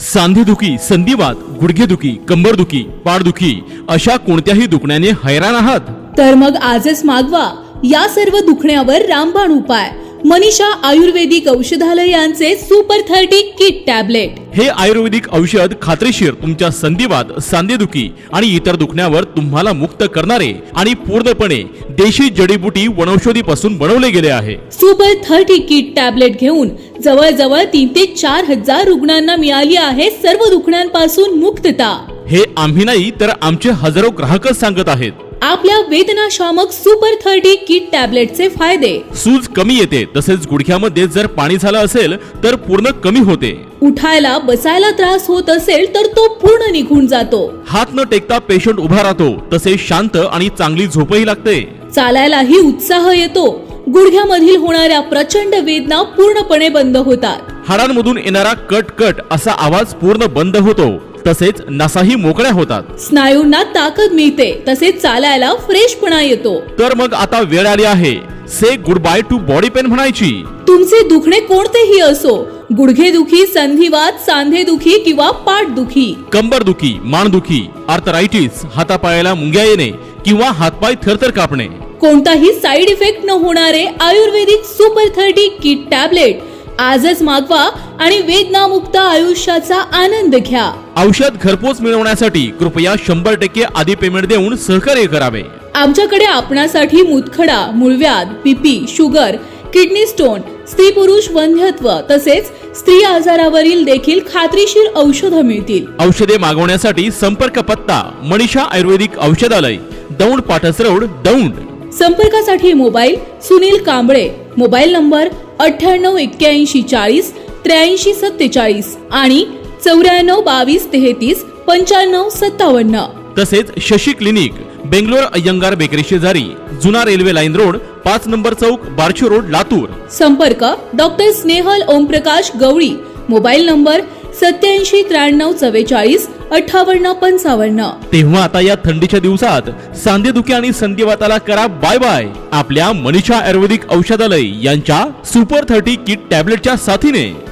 सांधेदुखी संधिवात गुडघेदुखी कंबरदुखी पाठदुखी अशा कोणत्याही दुखण्याने हैराण आहात? तर मग आजच मागवा. या सर्व दुखण्यावर रामबाण उपाय. मनीषा आयुर्वेदिक औषधालय यांचे सुपर थर्टी किट टॅबलेट. हे आयुर्वेदिक औषध खात्रीशीर तुमच्या संधिवात सांधेदुखी आणि इतर दुखण्यावर तुम्हाला मुक्त करणारे आणि पूर्णपणे देशी जडीबुटी वनौषधी पासून बनवले गेले आहे. सुपर थर्टी किट टॅबलेट घेऊन जवळजवळ तीन ते चार हजार रुग्णांना मिळाली आहे सर्व दुखण्यांपासून मुक्तता. हे आम्ही नाही तर आमचे हजारो ग्राहकच सांगत आहेत. आपल्या वेदनाशामक सुपर थर्टी किट टॅबलेटचे फायदे. सूज कमी येते तसेच गुडघ्यामध्ये जर पाणी झालं असेल तर पूर्ण कमी होते. उठायला बसायला त्रास होत असेल तर तो पूर्ण निघून जातो. हात न टेकता पेशंट उभा राहतो तसेच शांत आणि चांगली झोपही लागते. चालायलाही उत्साह येतो. गुडघ्यामधील होणाऱ्या प्रचंड वेदना पूर्णपणे बंद होतात. हाडांमधून येणारा कट कट असा आवाज पूर्ण बंद होतो. तसेच नसाही मोकळ्या होतात. स्नायूंना ताकद मिळते तसेच चालायला फ्रेशपणा येतो. तर मग आता वेळ आली आहे. Say goodbye to body pain म्हणायची. तुमचे दुखणे कोणतेही असो गुडघेदुखी संधिवात सांधेदुखी किंवा पाठदुखी कंबरदुखी मानदुखी आर्थरायटिस हातापायाला मुंग्या येणे किंवा हातपाय थरथर कापणे. कोणताही साईड इफेक्ट न होणारे Ayurvedic super thirty kit tablet आजच मागवा आणि वेदनामुक्त आयुष्याचा आनंद घ्या. औषध घरपोच मिळवण्यासाठी कृपया शंभर टक्के आधी पेमेंट देऊन सहकार्य करावे. आमच्याकडे आपणासाठी मुतखडा मूळव्याध बीपी शुगर किडनी स्टोन स्त्री पुरुष वंध्यत्व तसेच स्त्री आजारावरील देखील खात्रीशीर औषधं मिळतील. औषधे मागवण्यासाठी संपर्क पत्ता मनीषा आयुर्वेदिक औषधालय दौंड पाटस रोड दौंड. संपर्कासाठी mobile Sunil Kamble mobile number अठ्ठ्याण्णव एक्क्याऐंशी चाळीस त्र्याऐंशी सत्तेचाळीस आणि चौऱ्याण्णव बावीस तेहतीस पंच्याण्णव सत्तावन्न. तसेच शशी क्लिनिक बेंगलोर अय्यंगार बेकरी शेजारी जुना रेल्वे लाईन रोड पाच नंबर चौक बार्शी रोड लातूर. संपर्क doctor Snehal Omprakash Gawali. Mobile number सत्याऐंशी त्र्याण्णव चव्वेचाळीस अठ्ठावन्न पंचावन्न. तेव्हा आता या थंडीच्या दिवसात सांधेदुखी आणि संधिवाताला करा बाय बाय. आपल्या मनीषा आयुर्वेदिक औषधालय यांच्या सुपर थर्टी किट टॅबलेटच्या साथीने.